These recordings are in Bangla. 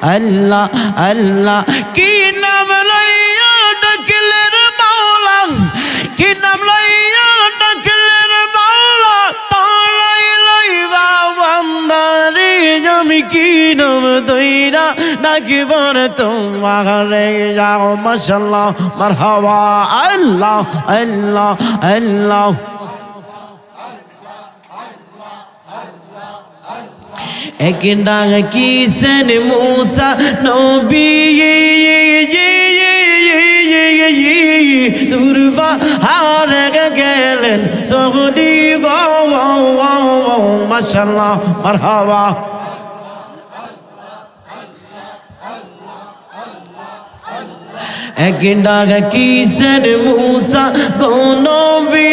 আল্লাহ আল্লাহ। কি নাম লইয়া ডাকলে রে মাওলা? কি নাম লইয়া ডাকলে রে মাওলা? তালাই লইবা বান্দারি, আমি কি নাম দইরা ডাকিব রে তোমারে যাও মাশাল্লাহ মারহাবা। আল্লাহ আল্লাহ আল্লাহ। এক ডাক কিসেন মুসা নবী দুর্বা হার গেলেন সৌদি মাসাল্লাহ মারহাবা এক ডাক কিসেন মুসা নবী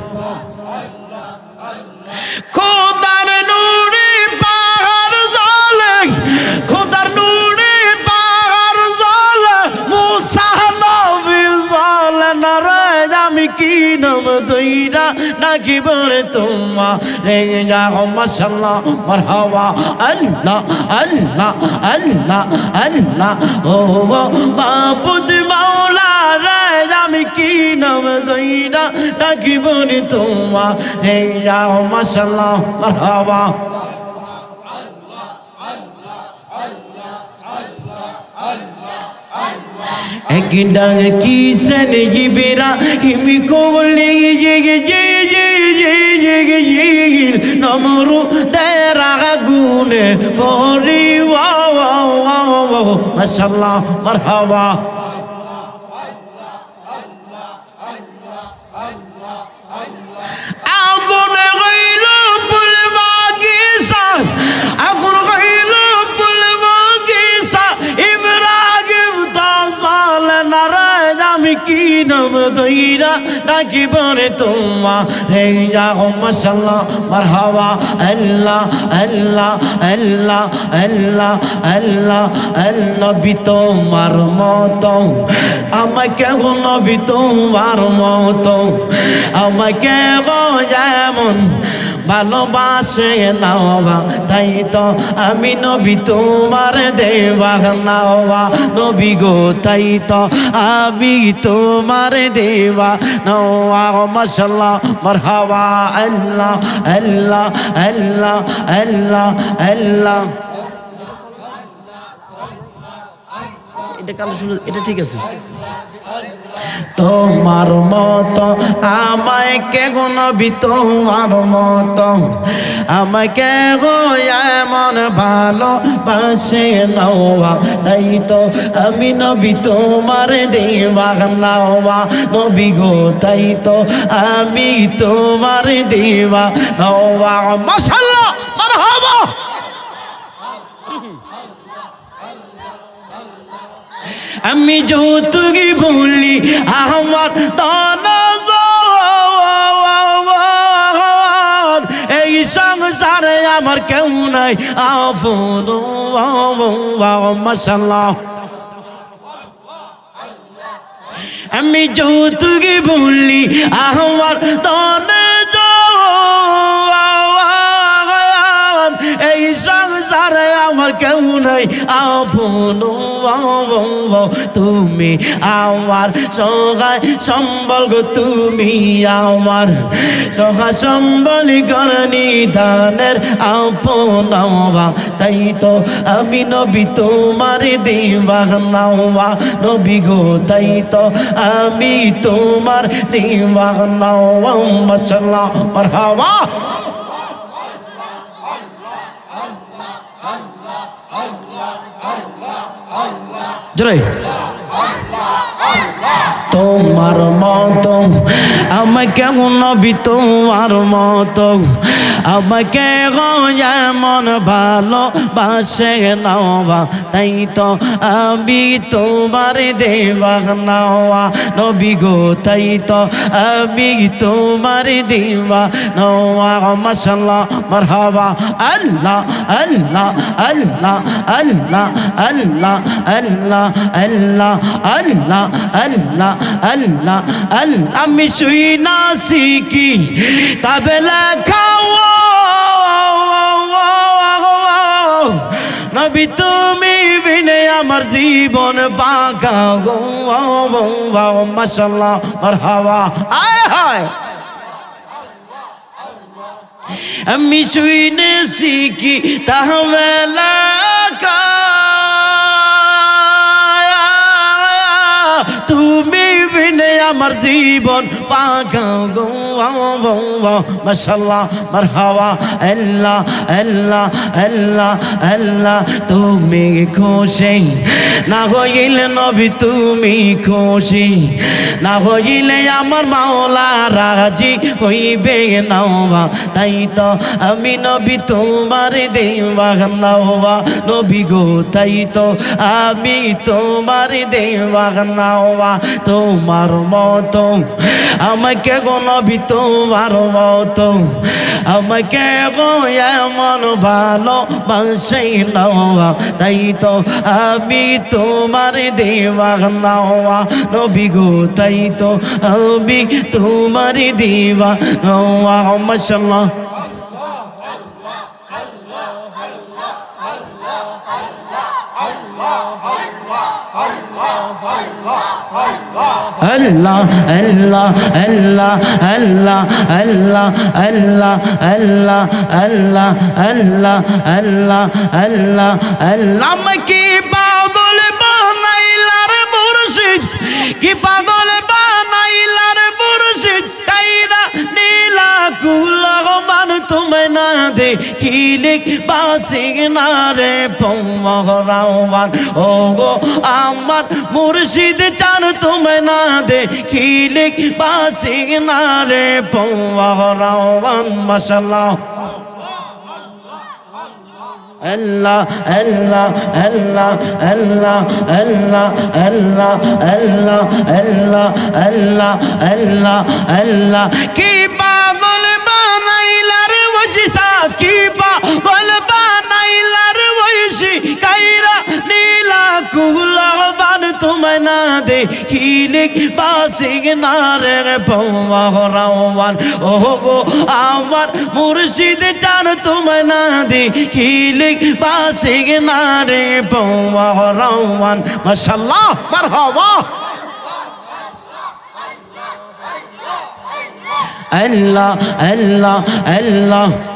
মাশাল্লাহ মারহাবা, আল্লাহ আল্লাহ আল্লাহ আল্লাহ। ও বাবুদ মাওলা রে আমি কি নাম দইরা নাকি বলে তোমা রে যাও মাশাল্লাহ মারহাবা। এক ডাক কি সেন ইবেরা হিমি কোলে জেগ জে জে জে জেগ জিগিল নমরু তেরা গুনে ফরি ওয়া ওয়া ওয়া মাশাআল্লাহ মারহাবা ডাকি বলে তোমা রে যাও মাশাল্লাহ মারহাবা আল্লাহ আল্লাহ আল্লাহ আল্লাহ আল্লাহ নবী তোমার মত। আমাকে নবী তোমার মত। আমাকে যেমন ভালোবাসে নাওয়া, তাই তো আমি নবী, তোমার দেবা নাওয়া। নবী গো, তাই তো আমি তোমার দেবা নওয়া। মশলা মারহাবা, আল্লাহ আল্লাহ আল্লাহ আল্লাহ আল্লাহ। এটা কালো শুনে এটা ঠিক আছে। তোমার মত আমায় কে নবী, তোমার মত আমাকে গো এমন ভালো বাসে নওয়া। তাই তো আমি নবী, তোমার দেবা নওয়া। নবী গো, তাই তো আমি তোমার দেবা নওয়া। মাশাআল্লাহ মারহাবা আমি যৌতুকি বলি আমার দানা এই সংসারে আমার কেউ নাই আপন আমি যৌতুকি বলি আমার দানা এই সংসারে আমার কেউ নাই? আপন তুমি আমার সহায় সম্বল গো, তুমি আমার সহায় সম্বল করণী দানের আপন তাই তো আমি নবী, তোমার দেবা নাওয়া নবী গো, তাই তো আমি তোমার দেবা নাওয়া। মশলা মারহাবা। জোরে। তোমার মতো আমাকে নবী তোমার মতো আমাকে যেমন ভালো বাসে নাওয়া তাই তো আমি তোমার দেবা নাওয়া নবী গো তাই তো আমি তোমার দেবা নওয়া মশাল্লাহ মারহাবা আল্লাহ আল্লাহ আল্লাহ আল্লাহ আল্লাহ আল্লাহ আল্লাহ আল্লাহ আল্লাহ আল্লাহ আল্লাহ আমি শুই না শিখি তবে লেখাও নবী, তুমি বিনে আমার জীবন পাকা গো মশাল্লাহ মারহাবা। আয় হায়। আমি শুইনে শিখি তাহলে তুমি বিনে আমার জীবন মশাল্লাহ মারহাবা। আল্লাহ আল্লাহ আল্লাহ আল্লাহ, তুমি খুশি। না হইলে নবী তুমি খুশি। না হইলে আমার মাওলা রাজি হইবে নাওবা তাই তো আমি নবী তোমার দেবা নাওবা নবী গো, তাই তো আমি তোমার দেবা নাওবা তোমার মতো। আমাকে গো নবী তোমার মতো। আমাকে এমন ভালো বাসে নাওয়া। তাই তো আমি তোমার দেবা নাওয়া। নবী গো, তাই তো আমি তোমার দেবা নাওয়া। মশাল্লাহ। আল্লাহ আল্লাহ আল্লাহ আল্লাহ আল্লাহ আল্লাহ আল্লাহ আল্লাহ আল্লাহ আল্লাহ আল্লাহ আল্লাহ আমাকে পাগল বানাইলার মুর্শিদ কি পাগল মান তুমি না দেখিলে বাসিং না রে পৌরাওয়ান ও গো আমার মুর্শিদ চান তুমি না দেখিলে বাসিং না রে পৌরাওয়ান মাশাল্লাহ আল্লাহ আল্লাহ আল্লাহ আল্লাহ আল্লাহ আল্লাহ আল্লাহ আল্লাহ আল্লাহ কি পাগল বানাইলার বসিসা কি পাগল বানাইলার বৈশি কাইরা নীলা কুলা বান তোমায় না দেখিনি বাসিক নারের পৌরাওয়ান ও গো আমার মুর্শিদ জান তোমায় না দেখিলি বাসিক নারে পৌরাওয়ান মাশাল্লাহ মারহাবা। Allah, Allah, Allah.